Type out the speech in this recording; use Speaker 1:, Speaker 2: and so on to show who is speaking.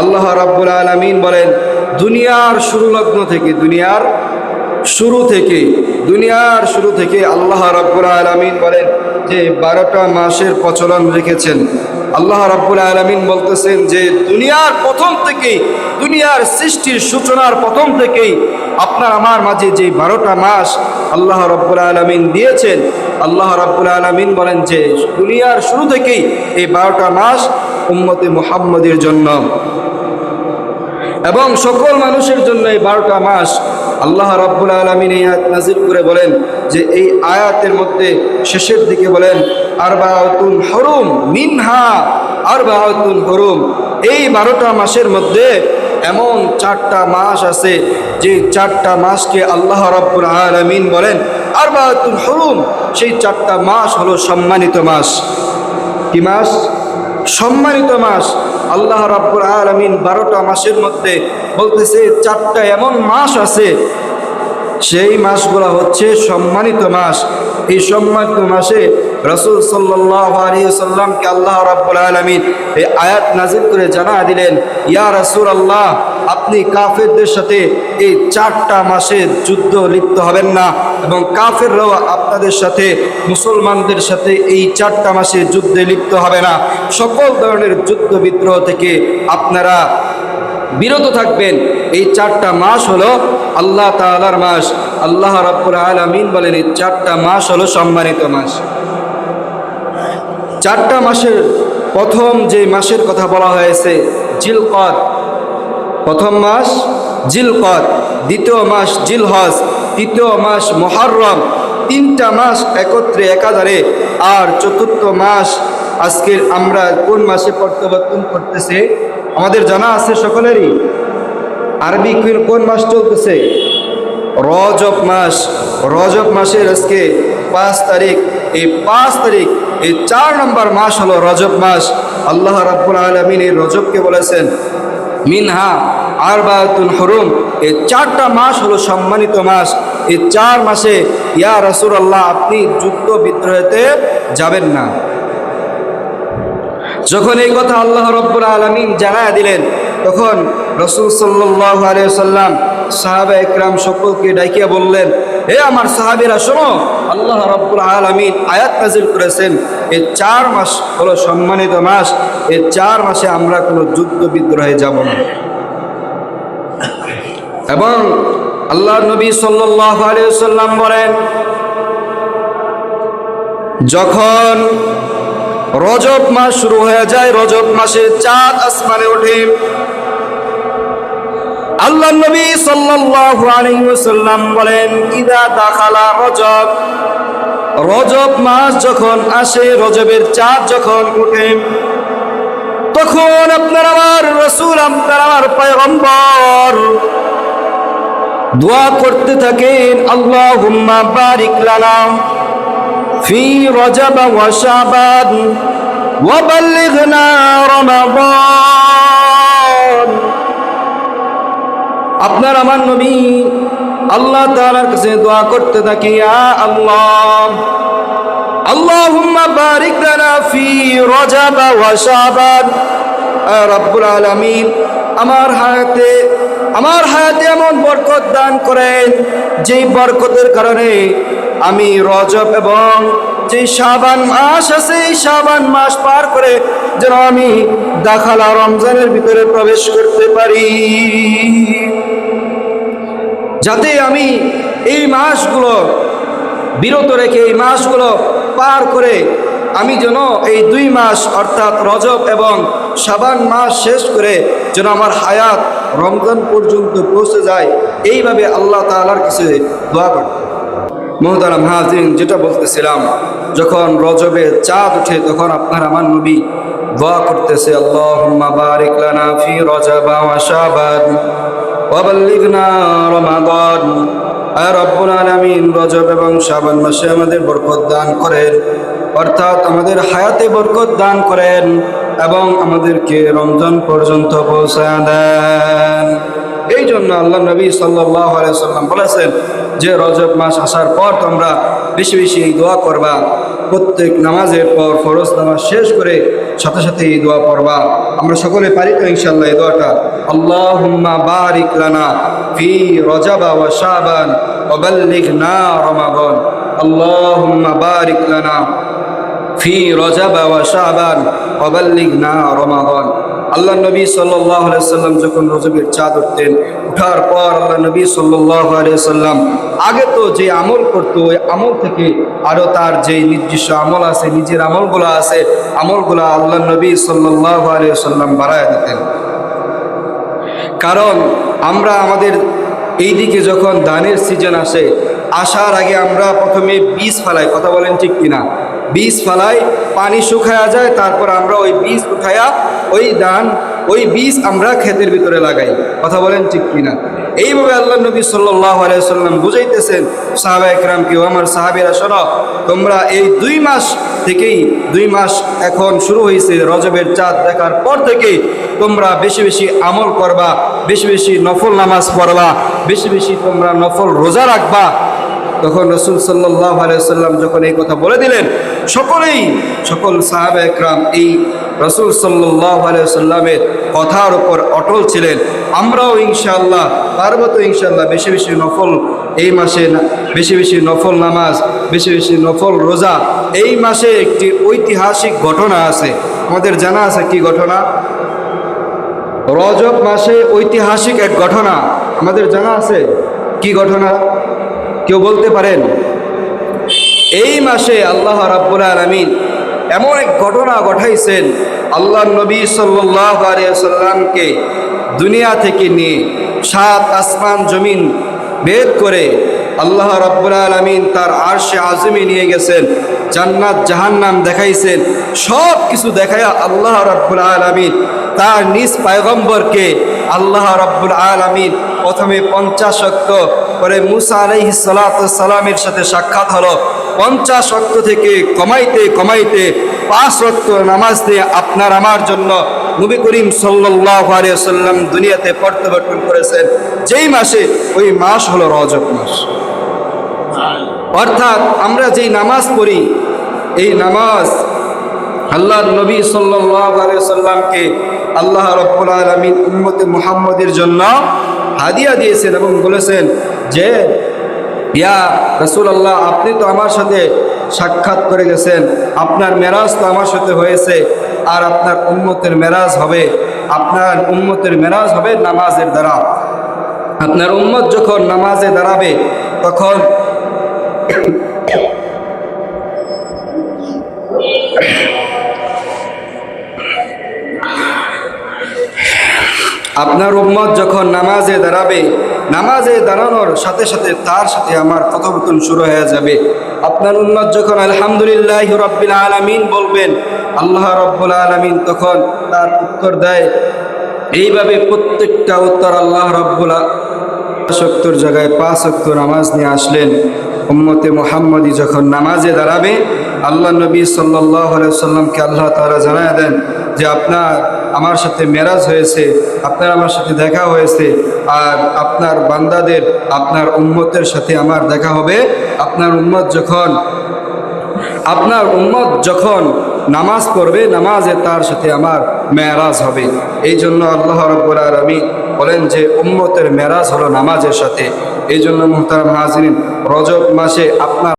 Speaker 1: আল্লাহ রাব্বুল আলামিন বলেন, দুনিয়ার শুরু লগ্ন থেকে, দুনিয়ার শুরু থেকে, দুনিয়ার শুরু থেকে আল্লাহ রাব্বুল আলামিন বলেন যে বারোটা মাসের প্রচলন রেখেছেন। আল্লাহ রাব্বুল আলামিন বলতেছেন যে দুনিয়ার প্রথম থেকেই, দুনিয়ার সৃষ্টির সূচনার প্রথম থেকেই আপনার আমার মাঝে যে বারোটা মাস আল্লাহ রাব্বুল আলামিন দিয়েছেন, আল্লাহ রাব্বুল আলামিন বলেন যে দুনিয়ার শুরু থেকেই এই বারোটা মাস উম্মতে মুহাম্মদের জন্য। এবং সকল মানুষের জন্য এই বারোটা মাস আল্লাহ রাব্বুল আলমিন এই আয়াত নাজির করে বলেন যে এই আয়াতের মধ্যে শেষের দিকে বলেন আরবাউতুল হরুম মিনহা আরবাউতুল হরুম। এই বারোটা মাসের মধ্যে এমন চারটা মাস আছে, যে চারটা মাসকে আল্লাহ রাব্বুল আলমিন বলেন আরবাউতুল হরুম। সেই চারটা মাস হলো সম্মানিত মাস। কি মাস? সম্মানিত মাস, আল্লাহ রাব্বুল আলমিন বারোটা মাসের মধ্যে বলতেছে, চারটা এমন মাস আছে, সেই মাসগুলো হচ্ছে সম্মানিত মাস। এই সম্মানিত মাসে রসুল সাল্লাহ আলিয়াল্লামকে আল্লাহ রাব্বুল আলমিন এই আয়াত নাজির করে জানা দিলেন, ইয়া রসুল আল্লাহ আপনি কাফেরদের সাথে এই চারটা মাসে যুদ্ধ লিপ্ত হবেন না এবং কাফেররাও আপনাদের সাথে, মুসলমানদের সাথে এই চারটা মাসে যুদ্ধে লিপ্ত হবে না। সকল ধরনের যুদ্ধ বিদ্রোহ থেকে আপনারা বিরত থাকবেন। এই চারটা মাস হলো আল্লাহ তালার মাস। আল্লাহ রাব্বুল আলামিন বলেন, এই চারটা মাস হলো সম্মানিত মাস। চারটা মাসের প্রথম যে মাসের কথা বলা হয়েছে জিলকত প্রথম মাস জিলকত দ্বিতীয় মাস জিলহজ, তৃতীয় মাস মহরম তিনটা মাস একত্রে একাধারে, আর চতুর্থ মাস আজকের আমরা কোন মাসে প্রত্যাবর্তন করতেছে আমাদের জানা আছে সকলেরই, আরবি কোন- কোন মাস চলতেছে, রজব মাস, রজব মাসের আজকে পাঁচ তারিখ, এই পাঁচ তারিখ, এই চার নম্বর মাস হলো রজব মাস, আল্লাহ রাব্বুল আলমিন এই রজবকে বলেছেন মিনহা আর বায়াতুল হরুম। এই চারটা মাস হলো সম্মানিত মাস। এই চার মাসে, ইয়া রাসুল আল্লাহ আপনি যুদ্ধ বিদ্রোহেতে যাবেন না। যখন এই কথা আল্লাহ রব্বুল আলমিন জানায় দিলেন, তখন রসুল সাল্লাহ আলিয়াল্লাম সাহাবা একরাম সকলকে ডাকিয়া বললেন, হে আমার সাহাবিরা, শোনো, আল্লাহ রব্বুল আলমিন আয়াত নাজিল করেছেন এই চার মাস হলো সম্মানিত মাস এই চার মাসে আমরা কোনো যুদ্ধ বিদ্রোহে যাব না। এবং আল্লাহ নবী আলিয়াল্লাম বলেন, যখন রজব মাস শুরু হয়ে যায়, রজব মাসে চাঁদ আসমানে ওঠে আল্লাহ নবী সাল্লাল্লাহু আলাইহি ওয়াসাল্লাম বলেন, ইদা দাখালা রজব। রজব মাস যখন আসে, রজবের চাঁদ যখন উঠে, তখন আপনার আমার রসুল, আপনার আমার পয়গম্বর দোয়া করতে থাকেন আল্লাহ হুম্মা বারিক লানা ফি রজব ওয়া শাবান ওয়া রমাদান। আপনার আমার নবী আল্লাহ তাআলার কাছে দোয়া করতে থাকি আল্লাহ। আল্লাহুম্মা বারিক লানা ফি রজব ওয়া শাবান। রব্বুল আলামিন, আমার হায়াতে আমার হায়াতে এমন বরকত দান করেন, যেই বরকতের কারণে আমি রজব এবং যে শাবান মাস আছে এই শাবান মাস পার করে যেন আমি দাখালা রমজানের ভিতরে প্রবেশ করতে পারি। যাতে আমি এই মাসগুলো বিরত রেখে, এই মাসগুলো পার করে আমি যেন এই দুই মাস, অর্থাৎ রজব এবং সাবান মাস শেষ করে যেন আমার হায়াত রমজান পর্যন্ত পৌঁছে যায়। এইভাবে আল্লাহ তালার কাছে দোয়া করতে মোহতারাম হাজিন যেটা বলতেছিলাম, যখন রজবে চাঁদ ওঠে তখন আপনার আমার নবী দোয়া করতেছে, আল্লাহুম্মা বারিক লানা ফি রজবা ওয়া শাবান আয় রব্বুল আলামিন, রজব এবং শাবান মাসে আমাদের বরকত দান করেন, অর্থাৎ আমাদের হায়াতে বরকত দান করেন এবং আমাদেরকে রমজান পর্যন্ত পৌঁছায় দেন। এই জন্য আল্লাহ নবী সাল্লাহ সাল্লাম বলেছেন যে রজব মাস আসার পর তোমরা বেশি বেশি এই দোয়া করবা। প্রত্যেক নামাজের পর ফরজ নামাজ শেষ করে সাথে সাথে এই দোয়া পড়বা। আমরা সকলে পারি তো ইনশাল্লাহ এই দোয়াটা। আল্লাহুম্মা বারিক লানা ফি রজাবা ওয়া শাবান আল্লাহুম্মা বারিক লানা ফি রজাবা ওয়া শাবান ওয়া বাল্লিগনা রমাদান। আল্লাহ নবী সাল্লাম যখন রজবের চাঁদ উঠতেন, উঠার পর আল্লাহ নবী সাল্লাম আগে তো যে আমল করতো, ওই আমল থেকে আরও তার যে নির্দিষ্ট আমল আছে, নিজের আমলগুলো আছে, আমলগুলো আল্লাহ নবী সাল্লাম বাড়ায় দিতেন। কারণ আমরা আমাদের এই দিকে যখন ধানের সিজন আসে, আসার আগে আমরা প্রথমে বীজ ফালাই, কথা বলেন ঠিক কিনা? বীজ ফালাই, পানি শুকায়া যায়, তারপর আমরা ওই বীজ উঠায়া ওই ধান, ওই বীজ আমরা ক্ষেতের ভিতরে লাগাই। কথা বলেন ঠিক কিনা? এইভাবে আল্লাহ নবী সাল্লাহ আলাইসাল্লাম বুঝাইতেছেন, সাহাবা কেউ, আমার সাহাবিরা, শোনো, তোমরা এই দুই মাস থেকেই, দুই মাস এখন শুরু হয়েছে রজবের চাঁদ দেখার পর থেকেই, তোমরা বেশি বেশি আমল করবা, বেশি বেশি নফল নামাজ পড়বা, বেশি বেশি তোমরা নফল রোজা রাখবা তখন রসুল সাল্লাহ আলাইসাল্লাম যখন এই কথা বলে দিলেন, সকলেই, সকল সাহাবা একরাম এই রসুল সাল্লাহ আলাইসাল্লামের কথার উপর অটল ছিলেন। আমরাও ইনশাআল্লাহ পারব তো ইনশাআল্লাহ বেশি বেশি নফল এই মাসে বেশি বেশি নফল নামাজ, বেশি বেশি নফল রোজা, এই মাসে একটি ঐতিহাসিক ঘটনা আছে। আমাদের জানা আছে কি ঘটনা? রজব মাসে ঐতিহাসিক এক ঘটনা। আমাদের জানা আছে কি ঘটনা? কেউ বলতে পারেন, এই মাসে আল্লাহ রাব্বুল আলমিন এমন এক ঘটনা ঘটাইছেন আল্লাহ নবী সাল্লাহ সাল্লামকে দুনিয়া থেকে নিয়ে সাত আসমান জমিন বেদ করে আল্লাহ রাব্বুল আলমিন তার আরশে আজমি নিয়ে গেছেন, জান্নাত, জাহান্নাম দেখাইছেন সব কিছু দেখায়া আল্লাহ রাব্বুল আলমিন তার নিজ পায়গম্বরকে আল্লাহ রাব্বুল আলমিন প্রথমে পঞ্চাশ অক্ত পরে মুসা আলাইহি সালামের সাথে সাক্ষাৎ হলো। পঞ্চাশ অক্ত থেকে কমাইতে কমাইতে পাঁচ রক্ত নামাজ দিয়ে আপনার আমার জন্য নবী করিম সাল্লাহ সাল্লাম দুনিয়াতে প্রত্যাবর্তন করেছেন। যেই মাসে, ওই মাস হলো রজব মাস। অর্থাৎ আমরা যেই নামাজ পড়ি, এই নামাজ আল্লাহ নবী সাল্লাহ সাল্লামকে আল্লাহ রব্বুল আলমিন উম্মতে মুহাম্মদের জন্য হাদিয়া দিয়েছেন এবং বলেছেন যে, ইয়া রসুল আল্লাহ আপনি তো আমার সাথে সাক্ষাৎ করে গেছেন, আপনার মেরাজ তো আমার সাথে হয়েছে, আর আপনার উন্মতের মেরাজ হবে, আপনার উন্মতের মেরাজ হবে নামাজের দ্বারা। আপনার উন্মত যখন নামাজে দাঁড়াবে, তখন আপনার উম্মত যখন নামাজে দাঁড়াবে, নামাজে দাঁড়ানোর সাথে সাথে তার সাথে আমার কথোপকথন শুরু হয়ে যাবে। আপনার উম্মত যখন আলহামদুলিল্লাহ রব্বিল আলামিন বলবেন, আল্লাহ রব্বুল আলামিন তখন তার উত্তর দেয়, এইভাবে প্রত্যেকটা উত্তর আল্লাহ রব্বুল সত্তর জায়গায় পাঁচ অক্ত নামাজ নিয়ে আসলেন। উম্মতে মোহাম্মদী যখন নামাজে দাঁড়াবে আল্লাহ নবী সাল্লাহ আল্লাহ তারা জানায় দেন যে আপনার আমার সাথে মেরাজ হয়েছে, আপনার আমার সাথে দেখা হয়েছে আর আপনার বান্দাদের, আপনার উম্মতের সাথে আমার দেখা হবে। আপনার উম্মত যখন, আপনার উম্মত যখন নামাজ পড়বে, নামাজে তার সাথে আমার মেরাজ হবে। এই জন্য আল্লাহ রব্বুল আলমী বলেন যে উম্মতের মেরাজ হলো নামাজের সাথে। এই জন্য মুহতারাম হাজরিন, রজব মাসে আপনার